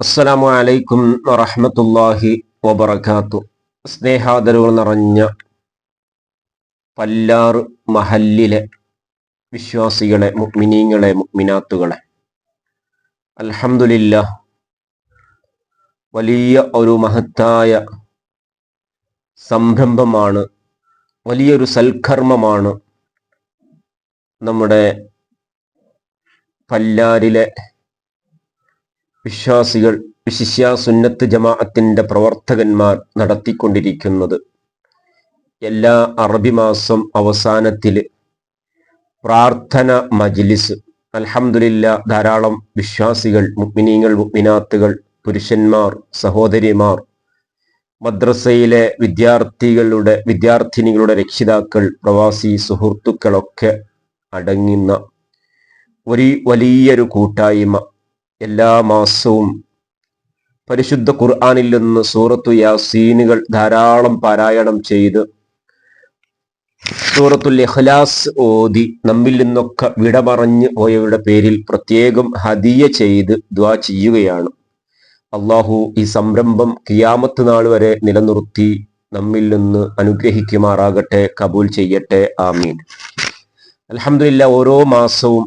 അസ്സലാമു അലൈക്കും വറഹമത്തല്ലാഹി വബർക്കാത്തു സ്നേഹാദരവുകൾ നിറഞ്ഞ പല്ലാർ മഹല്ലിലെ വിശ്വാസികളെ മുക്മിനീങ്ങളെ മുക്മിനാത്തുകളെ അൽഹംദുലില്ല വലിയ ഒരു മഹത്തായ സംരംഭമാണ് വലിയൊരു സൽക്കർമ്മമാണ് നമ്മുടെ പല്ലാരിലെ വിശ്വാസികൾ വിശിഷ്യ സുന്നത്ത് ജമാഅത്തിന്റെ പ്രവർത്തകന്മാർ നടത്തിക്കൊണ്ടിരിക്കുന്നത്. എല്ലാ അറബി മാസം അവസാനത്തിൽ പ്രാർത്ഥന മജ്ലിസ്. അലഹമില്ല ധാരാളം വിശ്വാസികൾ മുഗ്മിനീങ്ങൾ മുഗ്മിനാത്തുകൾ പുരുഷന്മാർ സഹോദരിമാർ മദ്രസയിലെ വിദ്യാർത്ഥികളുടെ വിദ്യാർത്ഥിനികളുടെ രക്ഷിതാക്കൾ പ്രവാസി സുഹൃത്തുക്കളൊക്കെ അടങ്ങുന്ന ഒരു വലിയൊരു കൂട്ടായ്മ എല്ലാ മാസവും പരിശുദ്ധ ഖുർആാനിൽ നിന്ന് സൂറത്തു യാസീനുകൾ ധാരാളം പാരായണം ചെയ്ത് സൂറത്തുൽ ഇഖ്ലാസ് ഓതി നമ്മിൽ നിന്നൊക്കെ വിടമറഞ്ഞു പോയവരുടെ പേരിൽ പ്രത്യേകം ഹദിയ ചെയ്ത് ദ്വാ ചെയ്യുകയാണ്. അള്ളാഹു ഈ സംരംഭം കിയാമത്ത് നാൾ വരെ നിലനിർത്തി നമ്മിൽ നിന്ന് അനുഗ്രഹിക്കുമാറാകട്ടെ കബൂൽ ചെയ്യട്ടെ ആമീൻ. അലഹമില്ല ഓരോ മാസവും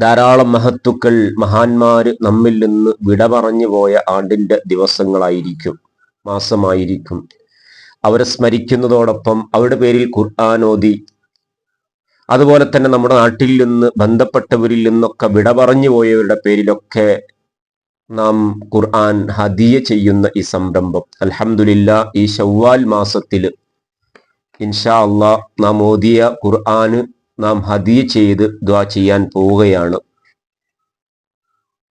ധാരാളം മഹത്തുക്കൾ മഹാന്മാര് നമ്മിൽ നിന്ന് വിട പറഞ്ഞു പോയ ആണ്ടിന്റെ ദിവസങ്ങളായിരിക്കും മാസമായിരിക്കും. അവരെ സ്മരിക്കുന്നതോടൊപ്പം അവരുടെ പേരിൽ ഖുർആാനോദി അതുപോലെ തന്നെ നമ്മുടെ നാട്ടിൽ നിന്ന് ബന്ധപ്പെട്ടവരിൽ നിന്നൊക്കെ വിട പറഞ്ഞു പോയവരുടെ പേരിലൊക്കെ നാം ഖുർആൻ ഹദിയ ചെയ്യുന്ന ഈ സംരംഭം. അലഹമുല്ല ഈ ഷവ്വാൽ മാസത്തിൽ ഇൻഷാ അള്ളാ നാം ഓതിയ ഖുർആന് നാം ഹദിയ ചെയ്ത് ദ്വാ ചെയ്യാൻ പോവുകയാണ്.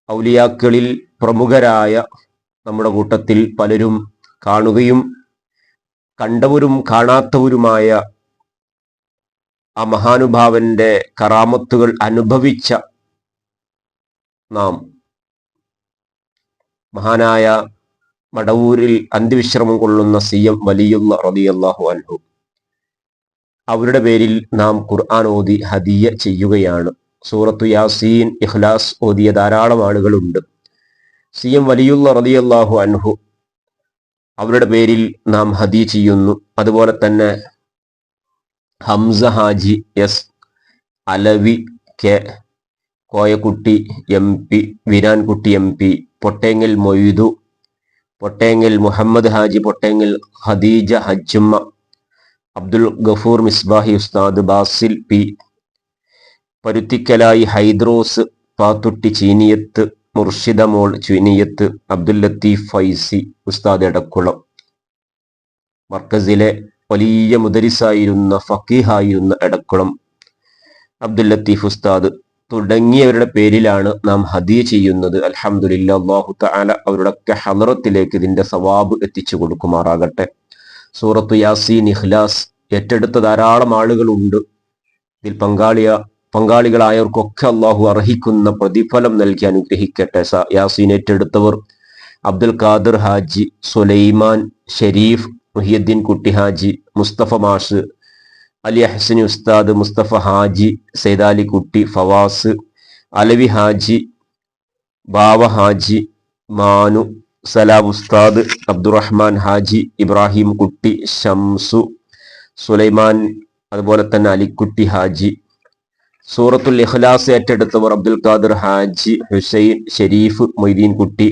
ഔലിയാക്കളിൽ പ്രമുഖരായ നമ്മുടെ കൂട്ടത്തിൽ പലരും കാണുകയും കണ്ടവരും കാണാത്തവരുമായ ആ മഹാനുഭാവന്റെ കറാമത്തുകൾ അനുഭവിച്ച നാം മഹാനായ മടവൂരിൽ അന്ത്യവിശ്രമം കൊള്ളുന്ന സി എം വലിയുള്ള റതിയല്ലാഹു അൻഹു. അവരുടെ പേരിൽ നാം ഖുർആൻ ഓതി ഹദിയ ചെയ്യുകയാണ്. സൂറത്തു യാസീൻ ഇഖ്ലാസ് ഓതിയ ധാരാളം ആളുകളുണ്ട്. സി എം വലിയുള്ള റതിയല്ലാഹു അൻഹു അവരുടെ പേരിൽ നാം ഹദി ചെയ്യുന്നു. അതുപോലെ തന്നെ Hamza Haji S Alavi K Koyakutty M P Virankutty M P Pottengal Moidu Pottengal Muhammad Haji Pottengal Khadeeja Hajjumma Abdul Gafoor Misbahi Ustad Basil P. പരുത്തിക്കലായി Hydros Pathutty Cheeniyath Murshida മോൾ ചീനിയത്ത് അബ്ദുൽ ലത്തീഫ് ഫൈസി ഉസ്താദ് എടക്കുളം. മർക്കസിലെ വലിയ മുദരിസായിരുന്ന ഫക്കീഹായിരുന്ന എടക്കുളം. അബ്ദുൽ ലത്തീഫ് ഉസ്താദ് തുടങ്ങിയവരുടെ പേരിലാണ് നാം ഹദിയ ചെയ്യുന്നത്. അലഹമുല്ല അള്ളാഹു തആല അവരുടെ ഹലറത്തിലേക്ക് ഇതിന്റെ സവാബ് എത്തിച്ചു കൊടുക്കുമാറാകട്ടെ. സൂറത്ത് യാസീൻ ഇഖ്ലാസ് ഏറ്റെടുത്ത ധാരാളം ആളുകളുണ്ട്. ഇതിൽ പങ്കാളിയ പങ്കാളികളായവർക്കൊക്കെ അള്ളാഹു അർഹിക്കുന്ന പ്രതിഫലം നൽകി അനുഗ്രഹിക്കട്ടെ. യാസീൻ ഏറ്റെടുത്തവർ അബ്ദുൽ ഖാദർ ഹാജി സുലൈമാൻ ഷെരീഫ് മുഹിയുദ്ദീൻ കുട്ടി ഹാജി മുസ്തഫ മാഷ് അലി അഹ്സനി ഉസ്താദ് മുസ്തഫ ഹാജി സൈദാലി കുട്ടി ഫവാസ് അലവി ഹാജി ബാവ ഹാജി മാനു സലാം ഉസ്താദ് അബ്ദുറഹ്മാൻ ഹാജി ഇബ്രാഹിം കുട്ടി ഷംസു സുലൈമാൻ അതുപോലെ തന്നെ അലിക്കുട്ടി ഹാജി. സൂറത്തുൽ ഇഖ്ലാസ് ഏറ്റെടുത്തവർ അബ്ദുൽ ഖാദർ ഹാജി ഹുസൈൻ ഷെരീഫ് മൊയ്തീൻ കുട്ടി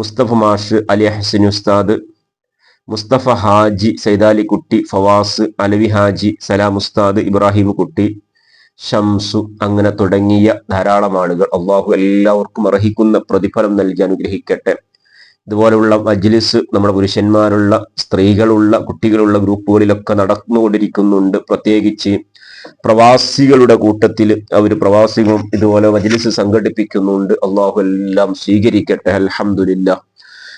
മുസ്തഫ മാഷ് അലി ഹസൻ ഉസ്താദ് മുസ്തഫ ഹാജി സൈദാലി കുട്ടി ഫവാസ് അലവി ഹാജി സലാം ഉസ്താദ് ഇബ്രാഹിം കുട്ടി ഷംസു അങ്ങനെ തുടങ്ങിയ ധാരാളം ആളുകൾ. അള്ളാഹു എല്ലാവർക്കും അർഹിക്കുന്ന പ്രതിഫലം നൽകി അനുഗ്രഹിക്കട്ടെ. ഇതുപോലെയുള്ള മജ്ലിസ് നമ്മുടെ പുരുഷന്മാരുള്ള സ്ത്രീകളുള്ള കുട്ടികളുള്ള ഗ്രൂപ്പുകളിലൊക്കെ നടന്നുകൊണ്ടിരിക്കുന്നുണ്ട് പ്രത്യേകിച്ച് പ്രവാസികളുടെ കൂട്ടത്തിൽ അവർ പ്രവാസികളും ഇതുപോലെ മജ്ലിസ് സംഘടിപ്പിക്കുന്നുണ്ട് അള്ളാഹു എല്ലാം സ്വീകരിക്കട്ടെ അൽഹംദുലില്ലാ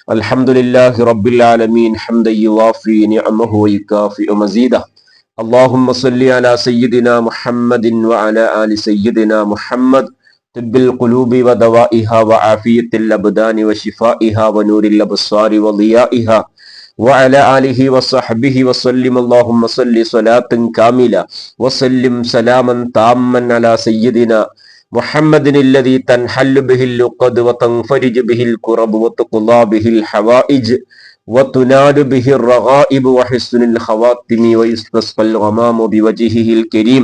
الحمد لله رب العالمين حمدا يوافي نعمه ويكافئ مزيده اللهم صل على سيدنا محمد وعلى آل سيدنا محمد طب القلوب ودوائها وعافية الأبدان وشفائها ونور الأبصار وضيائها وعلى آله وصحبه وسلم اللهم صل صلاة كاملة وسلم سلاما تاما على سيدنا محمد الذي تنحل به اللقد وتنفرج به الكرب وتقضى به الحوائج وتنال به الرغائب وحسن الخواتم ويستسقى الغمام بوجهه الكريم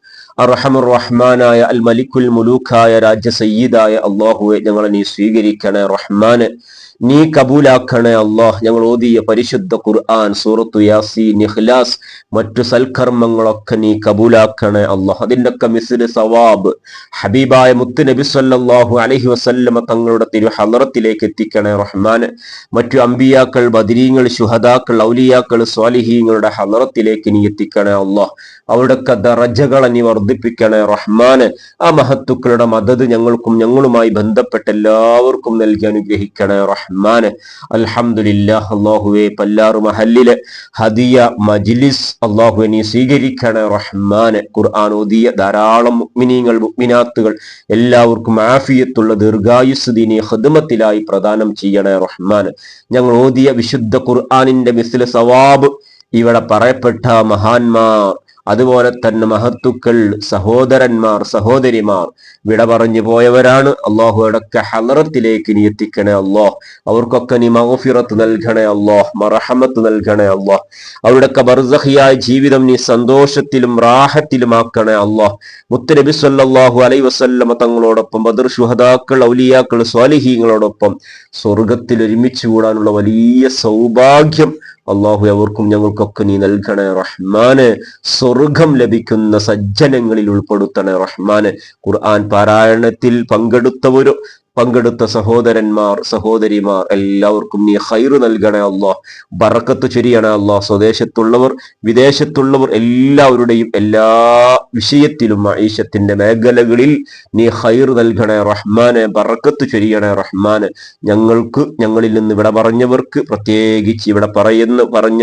അറഹമുർ റഹ്മാനായ അൽ മലിക്കുൽ മുലൂക്കായ രാജ്യ സയ്യിദായ അള്ളാഹുവെ ഞങ്ങളെ നീ സ്വീകരിക്കണേ റഹ്മാന്. നീ കബൂലാക്കണേ അള്ളാഹ്. ഞങ്ങൾ ഓതിയ പരിശുദ്ധ ഖുർആൻ സൂറത്തു യാസീൻ നിഹ്ലാസ് മറ്റു സൽക്കർമ്മങ്ങളൊക്കെ നീ കബൂലാക്കണേ അള്ളാഹ്. അതിന്റെയൊക്കെ മിസിൽ സവാബ് ഹബീബായ മുത്ത് നബി സല്ലാഹു അലഹി വസല്ലമ തങ്ങളുടെ തിരു ഹലറത്തിലേക്ക് എത്തിക്കണേ റഹ്മാൻ മറ്റു അമ്പിയാക്കൾ ബദരീങ്ങൾ ശുഹദാക്കൾ ഔലിയാക്കൾ സ്വാലിഹീങ്ങളുടെ ഹലറത്തിലേക്ക് നീ എത്തിക്കണേ അള്ളാഹ്. അവിടൊക്കെ ദറജകളെ നീ വർദ്ധിപ്പിക്കണേ റഹ്മാന്. ആ മഹത്തുക്കളുടെ മദത് ഞങ്ങൾക്കും ഞങ്ങളുമായി ബന്ധപ്പെട്ട എല്ലാവർക്കും നൽകി അനുഗ്രഹിക്കണേ റഹ്മാന്. അള്ളാഹുവെ പല്ലാറു മഹല്ലിൽ ഹദിയ മജ്ലിസ് അള്ളാഹുവെ നീ സ്വീകരിക്കണേ റഹ്മാന്. ഖുർആൻ ഓതിയ ധാരാളം മുഗ്മിനീങ്ങൾ മുഗ്മിനാത്തുകൾ എല്ലാവർക്കും ആഫിയത്തുള്ള ദീർഘായുസ് ദീനി ഹൃദമത്തിലായി പ്രദാനം ചെയ്യണേ റഹ്മാന്. ഞങ്ങൾ ഓതിയ വിശുദ്ധ ഖുർആാനിന്റെ മിസ്ലെ സവാബ് ഇവിടെ പറയപ്പെട്ട മഹാന്മാർ അതുപോലെ തന്നെ മഹത്തുക്കൾ സഹോദരന്മാർ സഹോദരിമാർ വിട പറഞ്ഞു പോയവരാണ്. അള്ളാഹുടൊക്കെ ഹലറത്തിലേക്ക് നീ എത്തിക്കണേ അള്ളാഹ് അവർക്കൊക്കെ നീ മഹഫിറത്ത് നൽകണേ അള്ളാഹ് മറഹമത്ത് നൽകണേ അള്ളാഹ് അവരുടെയൊക്കെ ബർസഹിയായ ജീവിതം നീ സന്തോഷത്തിലും റാഹത്തിലും ആക്കണേ അള്ളാഹ് മുത്തനബി സല്ലാഹു അലൈ വസല്ലമ തങ്ങളോടൊപ്പം ബദർ ഷുഹദാക്കൾ ഔലിയാക്കൾ സ്വാലിഹീങ്ങളോടൊപ്പം സ്വർഗത്തിൽ ഒരുമിച്ച് കൂടാനുള്ള വലിയ സൗഭാഗ്യം അള്ളാഹു അവർക്കും ഞങ്ങൾക്കൊക്കെ നീ നൽകണേ റഹ്മാന്. സ്വർഗം ലഭിക്കുന്ന സജ്ജനങ്ങളിൽ ഉൾപ്പെടുത്തണേ റഹ്മാന്. ഖുർആൻ പാരായണത്തിൽ പങ്കെടുത്തവരും പങ്കെടുത്ത സഹോദരന്മാർ സഹോദരിമാർ എല്ലാവർക്കും നീ ഹൈറ് നൽകണേ അള്ളാഹ് ബറക്കത്ത് ചൊരിയണേ അള്ളാഹ് സ്വദേശത്തുള്ളവർ വിദേശത്തുള്ളവർ എല്ലാവരുടെയും എല്ലാ വിഷയത്തിലും ഈശത്തിന്റെ മേഖലകളിൽ നീ ഹൈർ നൽകണേ റഹ്മാനെ ബറക്കത്ത് ചൊരിയണേ റഹ്മാന്. ഞങ്ങൾക്ക് ഞങ്ങളിൽ നിന്ന് ഇവിടെ പറഞ്ഞവർക്ക് പ്രത്യേകിച്ച് ഇവിടെ പറയുന്ന പറഞ്ഞ